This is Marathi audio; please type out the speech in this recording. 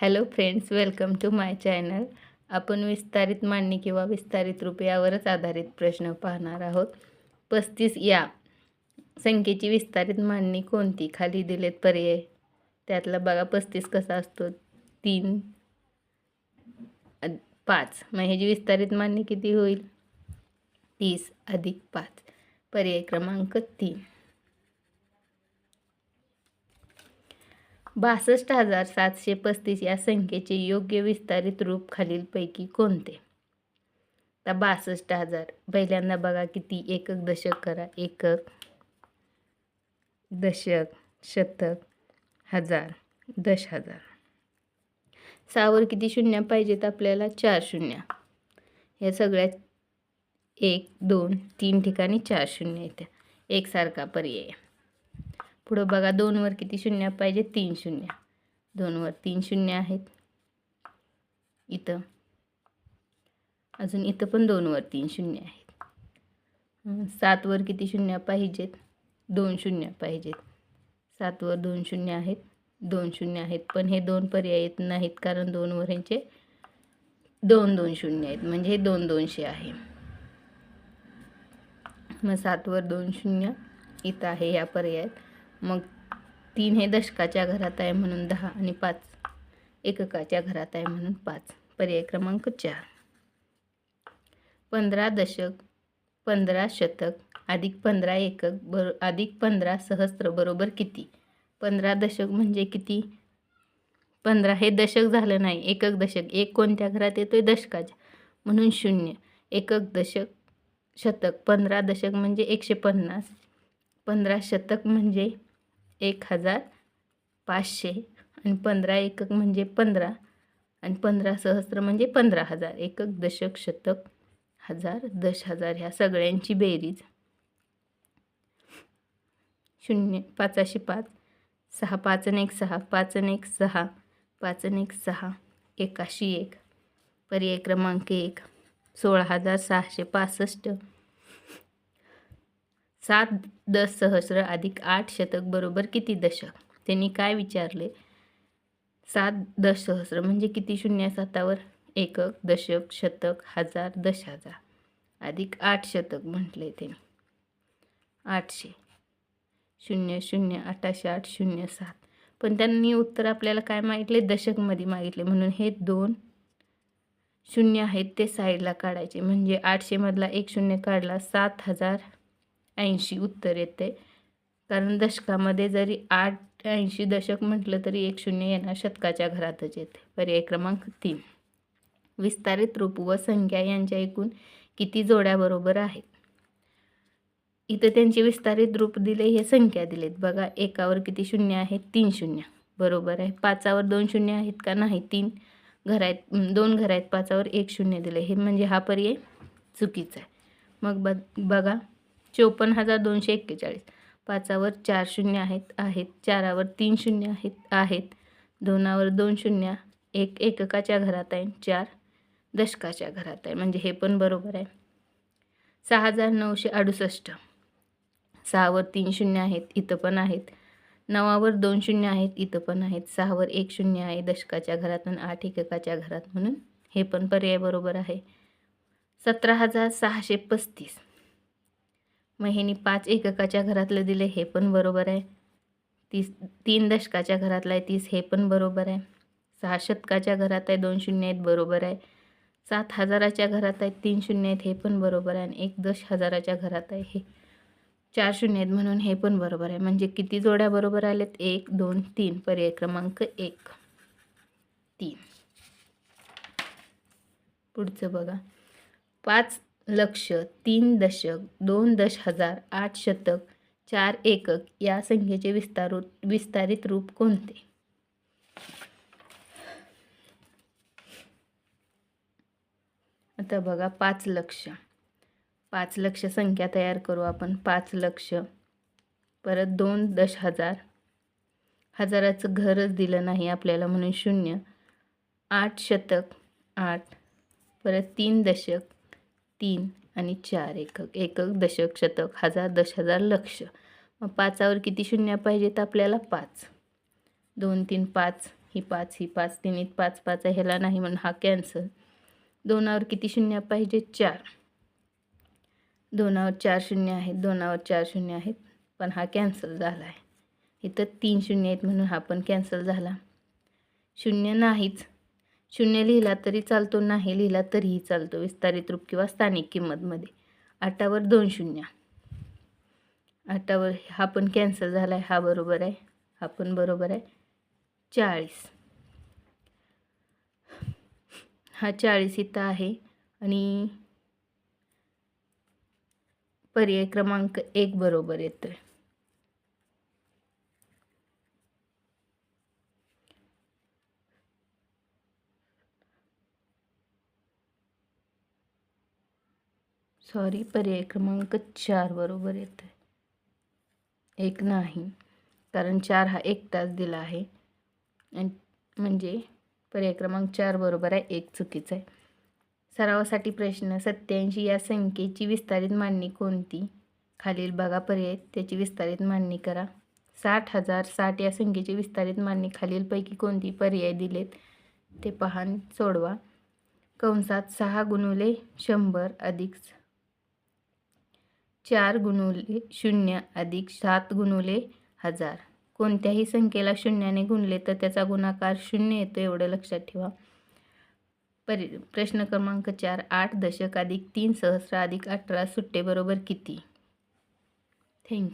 Hello friends welcome to my channel आपण विस्तारित मांडणी किंवा विस्तारित रूप यावरच आधारित प्रश्न पाहणार आहोत. पस्तीस या. संख्येची विस्तारित मांडणी कोणती? खाली दिलेत पर्याय. त्यातला बघा पस्तीस कसा असतो? तीन पाच. मग ह्याची विस्तारित मांडणी किती होईल? तीस अधिक पाच. पर्याय क्रमांक तीन. बासष्ट हजार सातशे पस्तीस या संख्येचे योग्य विस्तारित रूप खालीलपैकी कोणते? तर बासष्ट हजार. पहिल्यांदा बघा किती? एकक दशक करा. एकक दशक शतक हजार दश हजार. सहावर किती शून्य पाहिजेत आपल्याला? चार शून्य. या सगळ्यात एक दोन तीन ठिकाणी चार शून्य येत्या. एकसारखा पर्याय. पुढं बघा दोनवर किती शून्य पाहिजे? तीन शून्य. दोनवर तीन शून्य आहेत. इथं. अजून इथं पण दोनवर तीन शून्य आहेत. सातवर किती शून्य पाहिजेत? दोन शून्य पाहिजेत. सातवर दोन शून्य आहेत. दोन शून्य आहेत. पण हे दोन पर्याय येत नाहीत कारण दोनवर ह्यांचे दोन दोन शून्य आहेत. म्हणजे हे दोन दोनशे आहे. मग सातवर दोन शून्य इथं आहे ह्या पर्यायात. मग तीन हे दशकाच्या घरात आहे म्हणून दहा आणि पाच. एककाच्या घरात आहे म्हणून पाच. पर्याय क्रमांक चार. पंधरा दशक पंधरा शतक अधिक पंधरा एकक बरो अधिक पंधरा सहस्त्र बरोबर किती? पंधरा दशक म्हणजे किती? पंधरा हे दशक झालं नाही. एकक दशक. एक कोणत्या घरात येतोय? दशकाच्या. म्हणून शून्य. एकक दशक शतक. पंधरा दशक म्हणजे एकशे पन्नास. पंधरा शतक म्हणजे एक हजार पाचशे आणि पंधरा एकक म्हणजे पंधरा आणि पंधरा सहस्र म्हणजे पंधरा हजार. एकक दशक शतक हजार दश हजार ह्या सगळ्यांची बेरीज. शून्य पाचाशे पाच. सहा पाच आणि एक सहा. पाच आणि एक सहा. पाच आणि एक सहा. एकाशी एक. पर्याय क्रमांक एक. सोळा हजार सहाशे पासष्ट. सात दस सहस्र अधिक आठ शतक बरोबर किती दशक? त्यांनी काय विचारले? सात दश सहस्र म्हणजे किती शून्य सातावर? एकक दशक शतक हजार दश हजार अधिक आठ शतक म्हटले ते आठशे. शून्य शून्य आठाशे आठ शून्य सात. पण त्यांनी उत्तर आपल्याला काय मागितले? दशकमध्ये मागितले. म्हणून हे दोन शून्य आहेत ते साईडला काढायचे. म्हणजे आठशेमधला एक शून्य काढला सात हजार ऐंशी उत्तर येते. कारण दशकामध्ये जरी आठ ऐंशी दशक म्हटलं तरी एक शून्य येणार शतकाच्या घरातच येते. पर्याय क्रमांक तीन. विस्तारित रूप व संख्या यांच्या एकूण किती जोड्या बरोबर आहेत? इथं त्यांचे विस्तारित रूप दिले हे संख्या दिलेत. बघा एकावर किती शून्य आहेत तीन शून्य. बरोबर आहे. पाचावर दोन शून्य आहेत का? नाही तीन घर आहेत दोन घर आहेत पाचावर एक शून्य दिले. हे म्हणजे हा पर्याय चुकीचा आहे. मग ब बघा. चोपन्न हजार दोनशे एक्केचाळीस. पाचावर चार शून्य आहेत आहेत. चारावर तीन शून्य आहेत आहेत. दोनावर दोन शून्य. एक एककाच्या घरात आहे चार दशकाच्या घरात आहे. म्हणजे हे पण बरोबर आहे. सहा हजार नऊशे अडुसष्ट. सहावर तीन शून्य आहेत इथं पण आहेत. नवावर दोन शून्य आहेत इथं पण आहेत. सहावर एक शून्य आहे दशकाच्या घरात आणि आठ एककाच्या घरात म्हणून हे पण पर्याय बरोबर आहे. सतरा हजार सहाशे पस्तीस. मग ह्यानी पाच एककाच्या घरातलं दिलं हे पण बरोबर आहे. तीस तीन दशकाच्या घरातलं आहे तीस हे पण बरोबर आहे. सहा शतकाच्या घरात आहे दोन शून्य आहेत बरोबर आहे. सात हजाराच्या घरात आहेत तीन शून्य आहेत हे पण बरोबर आहे. आणि एक दश हजाराच्या घरात आहे हे चार शून्य आहेत म्हणून हे पण बरोबर आहे. म्हणजे किती जोड्या बरोबर आल्यात? एक दोन तीन. पर्याय क्रमांक एक. तीन. पुढचं बघा. पाच लक्ष तीन दशक दोन दश हजार आठ शतक चार एकक या संख्येचे विस्तारू विस्तारित रूप कोणते? आता बघा पाच लक्ष. पाच लक्ष संख्या तयार करू आपण. पाच लक्ष. परत दोन दश हजार. हजाराचं घरच दिलं नाही आपल्याला म्हणून शून्य. आठ शतक. आठ. परत तीन दशक. तीन आणि चार एकक एकक दशक शतक हजार दश हजार लक्ष. मग पाचावर किती शून्य पाहिजेत आपल्याला? पाच. दोन तीन पाच. ही पाच ही पाच. तिन्हीत पाच पाच ह्याला नाही म्हणून हा कॅन्सल. दोनावर किती शून्य पाहिजे चार. दोनावर चार शून्य आहेत. दोनावर चार शून्य आहेत. पण हा कॅन्सल झाला आहे इथं तीन शून्य आहेत म्हणून हा पण कॅन्सल झाला. शून्य नाहीच. शून्य लिहिला तरी चालतो नाही लिहिला तरीही चालतो. विस्तारित रूप किंवा स्थानिक किंमतमध्ये. आठावर दोन शून्य. आठावर हा पण कॅन्सल झाला आहे हा बरोबर आहे. हा पण बरोबर आहे. चाळीस. हा चाळीस इथं आहे. आणि पर्याय क्रमांक एक बरोबर येतो आहे सॉरी पर्याय क्रमांक चार बरोबर येतं एक नाही कारण चार हा एक तास दिला आहे. आणि म्हणजे पर्याय क्रमांक चार बरोबर आहे एक चुकीचं आहे. सरावासाठी प्रश्न सत्याऐंशी या संख्येची विस्तारित मांडणी कोणती? खालील बघा पर्याय त्याची विस्तारित मांडणी करा. साठ हजार साठ या संख्येची विस्तारित मांडणी खालीलपैकी कोणती? पर्याय दिलेत. ते पहान सोडवा. कंसात सहा गुणुले शंभर अधिक चार गुणुले शून्य अधिक सात गुणुले हजार. कोणत्याही संख्येला शून्याने गुणले तर त्याचा गुणाकार शून्य येतो एवढं लक्षात ठेवा. परि प्रश्न क्रमांक चार आठ दशक अधिक तीन सहस्र अधिक अठरा सुट्टे बरोबर किती? थँक्यू